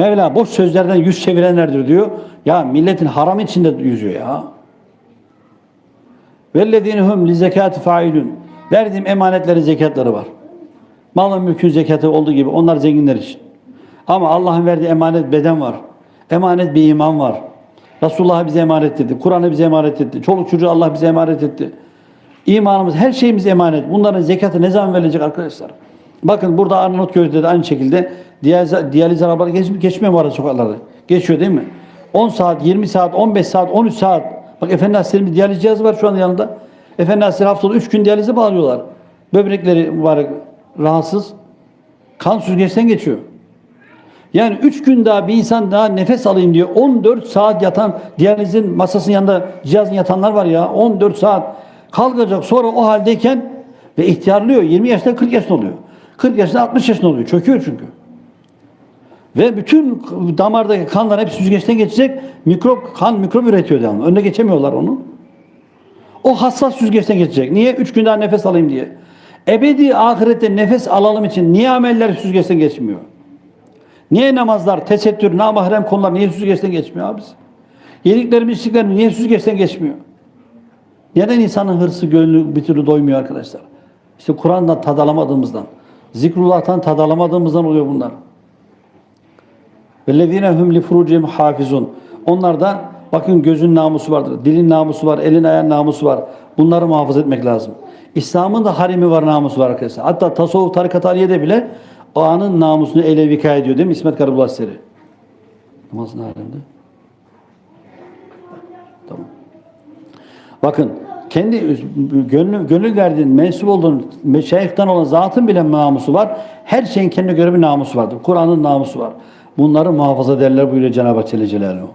Mevla boş sözlerden yüz çevirenlerdir diyor. Ya milletin haram içinde yüzüyor ya. Vellezine hum li zekati failun. Verdiğim emanetlerin zekatları var. Malın mülkün zekatı olduğu gibi onlar zenginler için. Ama Allah'ın verdiği emanet beden var. Emanet bir iman var. Resulullah bize emanet etti. Kur'an'ı bize emanet etti. Çoluk çocuğu Allah bize emanet etti. İmanımız, her şeyimiz emanet. Bunların zekatı ne zaman verilecek arkadaşlar? Bakın burada Arnavutköy'de de aynı şekilde diyaliz, arabaları geç, geçmiyor mu arada sokaklarda? Geçiyor değil mi? 10 saat, 20 saat, 15 saat, 13 saat. Bak Efendi Hazretleri'nin bir diyaliz cihazı var şu anda yanında. Efendi Hazretleri haftada 3 gün diyalize bağlıyorlar. Böbrekleri mübarek rahatsız. Kan süzgeçten geçiyor. Yani 3 gün daha bir insan daha nefes alayım diyor. 14 saat yatan diyalizin masasının yanında cihazın yatanlar var ya. 14 saat kalkacak sonra o haldeyken ve ihtiyarlıyor. 20 yaşında 40 yaşında oluyor. 40 yaşında 60 yaşında oluyor. Çöküyor çünkü. Ve bütün damardaki kanlar hep süzgeçten geçecek. Mikrop, kan mikrop üretiyor devamlı. Önüne geçemiyorlar onu. O hassas süzgeçten geçecek. Niye? Üç gün daha nefes alayım diye. Ebedi ahirette nefes alalım için niye ameller süzgeçten geçmiyor? Niye namazlar, tesettür, namahrem konular niye süzgeçten geçmiyor abi? Yediklerimiz, içtiklerimiz niye süzgeçten geçmiyor? Neden insanın hırsı, gönlü bir türlü doymuyor arkadaşlar? İşte Kur'an'dan tad alamadığımızdan, zikrullah'tan tad alamadığımızdan oluyor bunlar. Vellezine hum li furucihim hafizun. Onlar da bakın gözün namusu vardır, dilin namusu var, elin ayağın namusu var. Bunları muhafaza etmek lazım. İslam'ın da harimi var, namusu var arkadaşlar. Hatta tasavvuf tarikat haliyede bile o anın namusunu ele vikaye ediyor değil mi İsmet Karabullah Seri? Namazın harimde. Tamam. Bakın kendi gönül, gönül verdiğin, mensup olduğun, meşayihten olan zatın bile namusu var. Her şeyin kendine göre bir namusu vardır. Kur'an'ın namusu var. Bunları muhafaza ederler buyuruyor Cenab-ı Celle Celaluhu.